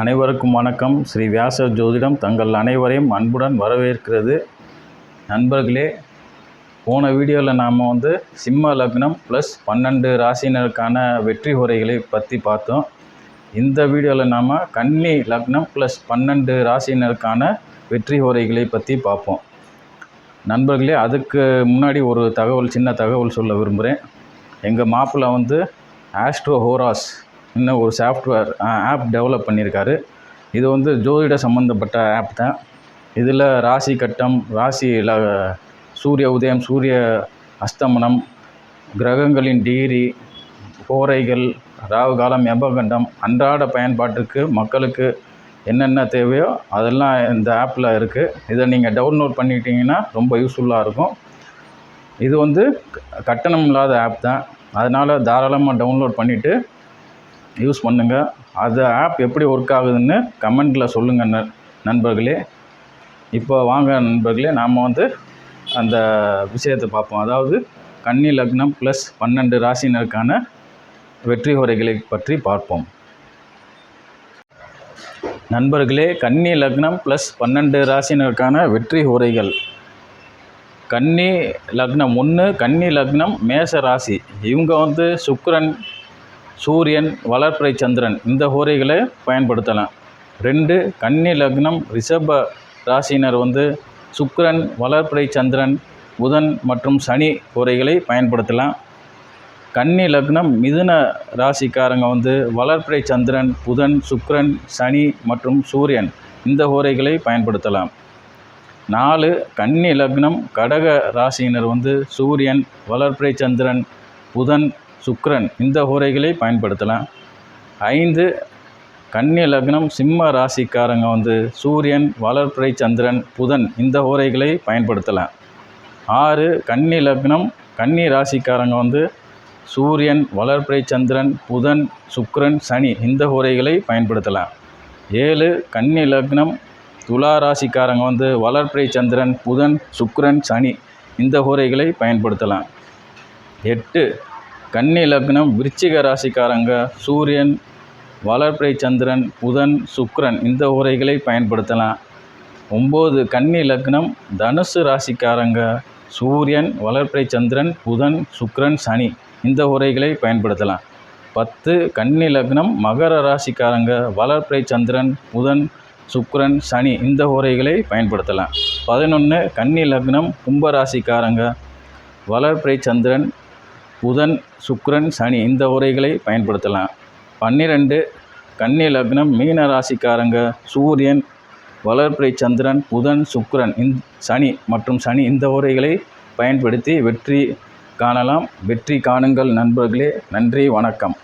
அனைவருக்கும் வணக்கம். ஸ்ரீ வியாச ஜோதிடம் தங்கள் அனைவரையும் அன்புடன் வரவேற்கிறது. நண்பர்களே போன வீடியோவில் நாம் வந்து சிம்ம லக்னம் ப்ளஸ் பன்னெண்டு ராசினருக்கான வெற்றி உரைகளை பற்றி பார்த்தோம். இந்த வீடியோவில் நாம் கன்னி லக்னம் ப்ளஸ் பன்னெண்டு ராசினருக்கான வெற்றி உரைகளை பற்றி பார்ப்போம். நண்பர்களே அதுக்கு முன்னாடி ஒரு தகவல் சின்ன தகவல் சொல்ல விரும்புகிறேன் எங்கள் மாப்பிள்ளை வந்து ஆஸ்ட்ரோ ஹோராஸ் இன்னும் ஒரு சாஃப்ட்வேர் ஆப் டெவலப் பண்ணியிருக்காரு. இது வந்து ஜோதிட சம்மந்தப்பட்ட ஆப் தான். இதில் ராசி கட்டம் ராசி சூரிய உதயம் சூரிய அஸ்தமனம் கிரகங்களின் டிகிரி கோரைகள் ராகு காலம் எபகண்டம் அன்றாட பயன்பாட்டுக்கு மக்களுக்கு என்னென்ன தேவையோ அதெல்லாம் இந்த ஆப்பில் இருக்குது இதை நீங்கள் டவுன்லோட் பண்ணிட்டீங்கன்னா ரொம்ப யூஸ்ஃபுல்லாக இருக்கும். இது வந்து க- கட்டணம் இல்லாத ஆப் தான். அதனால் தாராளமாக டவுன்லோட் பண்ணிவிட்டு யூஸ் பண்ணுங்கள் அது ஆப் எப்படி ஒர்க் ஆகுதுன்னு கமெண்ட்டில் சொல்லுங்கள் ந நண்பர்களே. இப்போ வாங்க நண்பர்களே நாம் வந்து அந்த விஷயத்தை பார்ப்போம். அதாவது கன்னி லக்னம் ப்ளஸ் பன்னெண்டு ராசினருக்கான வெற்றி உரைகளை பற்றி பார்ப்போம். நண்பர்களே கன்னி லக்னம் ப்ளஸ் பன்னெண்டு ராசினருக்கான வெற்றி உரைகள் கன்னி லக்னம் ஒன்று கன்னி லக்னம் மேச ராசி. இவங்க வந்து சுக்கரன் சூரியன் வளர்ப்பிறை சந்திரன் இந்த ஹோரைகளை பயன்படுத்தலாம். ரெண்டு கன்னி லக்னம் ரிஷப ராசினர் வந்து சுக்கரன் வளர்ப்பிறை சந்திரன் புதன் மற்றும் சனி ஹோரைகளை பயன்படுத்தலாம். கன்னி லக்னம் மிதுன ராசிக்காரங்க வந்து வளர்ப்பிறை சந்திரன் புதன் சுக்ரன் சனி மற்றும் சூரியன் இந்த ஹோரைகளை பயன்படுத்தலாம். நாலு கன்னி லக்னம் கடக ராசியினர் வந்து சூரியன் வளர்ப்பிறை சந்திரன் புதன் சுக்ரன் இந்த ஹோரைகளை பயன்படுத்தலாம். ஐந்து கன்னி லக்னம் சிம்ம ராசிக்காரங்க வந்து சூரியன் வளர்பிறை சந்திரன் புதன் இந்த ஹோரைகளை பயன்படுத்தலாம். ஆறு கன்னி லக்னம் கன்னி ராசிக்காரங்க வந்து சூரியன் வளர்பிறை சந்திரன் புதன் சுக்ரன் சனி இந்த ஹோரைகளை பயன்படுத்தலாம். ஏழு கன்னி லக்னம் துலா ராசிக்காரங்க வந்து வளர்பிறை சந்திரன் புதன் சுக்ரன் சனி இந்த ஹோரைகளை பயன்படுத்தலாம். எட்டு கன்னி லக்னம் விருச்சிக ராசிக்காரங்க சூரியன் வளர்பிறை சந்திரன் புதன் சுக்ரன் இந்த உரைகளை பயன்படுத்தலாம். ஒம்பது கன்னி லக்னம் தனுசு ராசிக்காரங்க சூரியன் வளர்பிறை சந்திரன் புதன் சுக்ரன் சனி இந்த உரைகளை பயன்படுத்தலாம். பத்து கன்னி லக்னம் மகர ராசிக்காரங்க வளர்பிறை சந்திரன் புதன் சுக்ரன் சனி இந்த உரைகளை பயன்படுத்தலாம். பதினொன்று கன்னி லக்னம் கும்பராசிக்காரங்க வளர்ப்பிரை வளர்பிறை சந்திரன் புதன் சுக்ரன் சனி இந்த உரைகளை பயன்படுத்தலாம். பன்னிரெண்டு கன்னி லக்னம் மீன ராசிக்காரங்க சூரியன் வளர்பிறை சந்திரன் புதன் சுக்ரன் இந் சனி மற்றும் சனி இந்த உரைகளை பயன்படுத்தி வெற்றி காணலாம். வெற்றி காணுங்கள் நண்பர்களே. நன்றி வணக்கம்.